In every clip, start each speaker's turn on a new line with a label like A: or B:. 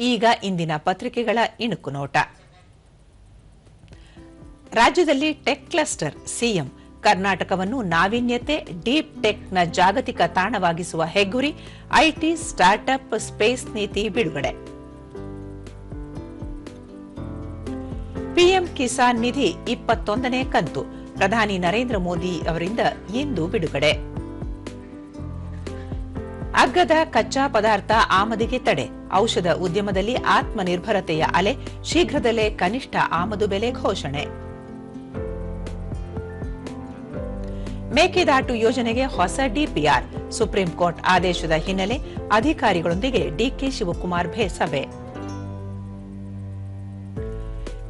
A: ಈಗ ಇಂದಿನ ಪತ್ರಿಕೆಗಳ ಇಣುಕು ನೋಟ. ರಾಜ್ಯದಲ್ಲಿ ಟೆಕ್ ಕ್ಲಸ್ಟರ್ ಸಿಎಂ, ಕರ್ನಾಟಕವನ್ನು ನಾವೀನ್ಯತೆ, ಡೀಪ್ ಟೆಕ್ನ ಜಾಗತಿಕ ತಾಣವಾಗಿಸುವ ಹೆಗ್ಗುರಿ, ಐಟಿ, ಸ್ಟಾರ್ಟ್ಅಪ್, ಸ್ಪೇಸ್ ನೀತಿ ಬಿಡುಗಡೆ. ಪಿಎಂ ಕಿಸಾನ್ ನಿಧಿ ಇಪ್ಪತ್ತೊಂದನೇ ಕಂತು. ಪ್ರಧಾನಿ ನರೇಂದ್ರ ಮೋದಿ ಅವರಿಂದ ಇಂದು ಬಿಡುಗಡೆ. ಅಗ್ಗದ ಕಚ್ಚಾ ಪದಾರ್ಥ ಆಮದಿಗೆ ತಡೆ. ಔಷಧ ಉದ್ಯಮದಲ್ಲಿ ಆತ್ಮನಿರ್ಭರತೆಯ ಅಲೆ, ಶೀಘ್ರದಲ್ಲೇ ಕನಿಷ್ಠ ಆಮದು ಬೆಲೆ ಘೋಷಣೆ. ಮೇಕೆದಾಟು ಯೋಜನೆಗೆ ಹೊಸ ಡಿಪಿಆರ್, ಸುಪ್ರೀಂ ಕೋರ್ಟ್ ಆದೇಶದ ಹಿನ್ನೆಲೆ ಅಧಿಕಾರಿಗಳೊಂದಿಗೆ ಡಿಕೆ ಶಿವಕುಮಾರ್ ಭೇ ಸಭೆ.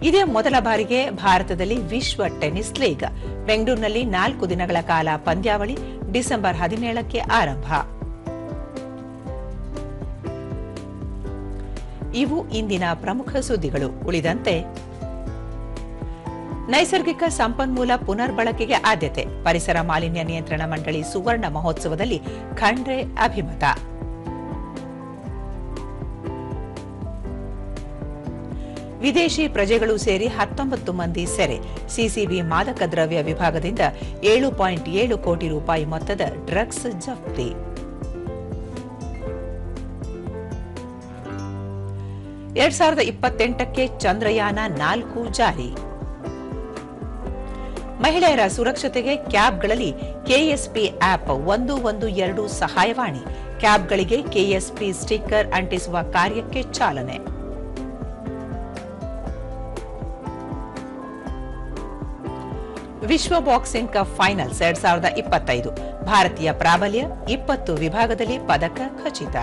A: ಇದೇ ಮೊದಲ ಬಾರಿಗೆ ಭಾರತದಲ್ಲಿ ವಿಶ್ವ ಟೆನಿಸ್ ಲೀಗ್, ಬೆಂಗಳೂರಿನಲ್ಲಿ ನಾಲ್ಕು ದಿನಗಳ ಕಾಲ ಪಂದ್ಯಾವಳಿ ಡಿಸೆಂಬರ್ ಹದಿನೇಳಕ್ಕೆ ಆರಂಭ. ಇವು ಇಂದಿನ ಪ್ರಮುಖ ಸುದ್ದಿಗಳು. ಉಳಿದಂತೆ, ನೈಸರ್ಗಿಕ ಸಂಪನ್ಮೂಲ ಪುನರ್ಬಳಕೆಗೆ ಆದ್ಯತೆ, ಪರಿಸರ ಮಾಲಿನ್ಯ ನಿಯಂತ್ರಣ ಮಂಡಳಿ ಸುವರ್ಣ ಮಹೋತ್ಸವದಲ್ಲಿ ಖಂಡ್ರೆ ಅಭಿಮತ. ವಿದೇಶಿ ಪ್ರಜೆಗಳು ಸೇರಿ ಹತ್ತೊಂಬತ್ತು ಮಂದಿ ಸೆರೆ, ಸಿಸಿಬಿ ಮಾದಕ ದ್ರವ್ಯ ವಿಭಾಗದಿಂದ ಏಳು ಪಾಯಿಂಟ್ ಏಳು ಕೋಟಿ ರೂಪಾಯಿ ಮೊತ್ತದ ಡ್ರಗ್ಸ್ ಜಪ್ತಿ. ಎರಡ್ ಸಾವಿರದ ಇಪ್ಪತ್ತೆಂಟಕ್ಕೆ ಚಂದ್ರಯಾನ ನಾಲ್ಕು ಜಾರಿ. ಮಹಿಳೆಯರ ಸುರಕ್ಷತೆಗೆ ಕ್ಯಾಬ್ಗಳಲ್ಲಿ ಕೆಎಸ್ಪಿ ಆಪ್ ಒಂದು ಒಂದು ಎರಡು ಸಹಾಯವಾಣಿ. ಕ್ಯಾಬ್ಗಳಿಗೆ ಕೆಎಸ್ಪಿ ಸ್ಟಿಕ್ಕರ್ ಅಂಟಿಸುವ ಕಾರ್ಯಕ್ಕೆ ಚಾಲನೆ. ವಿಶ್ವ ಬಾಕ್ಸಿಂಗ್ ಕಪ್ ಫೈನಲ್ಸ್ ಎರಡ್ ಸಾವಿರದ ಇಪ್ಪತ್ತೈದು. ಭಾರತೀಯ ಪ್ರಾಬಲ್ಯ ಇಪ್ಪತ್ತು ವಿಭಾಗದಲ್ಲಿ ಪದಕ ಖಚಿತ.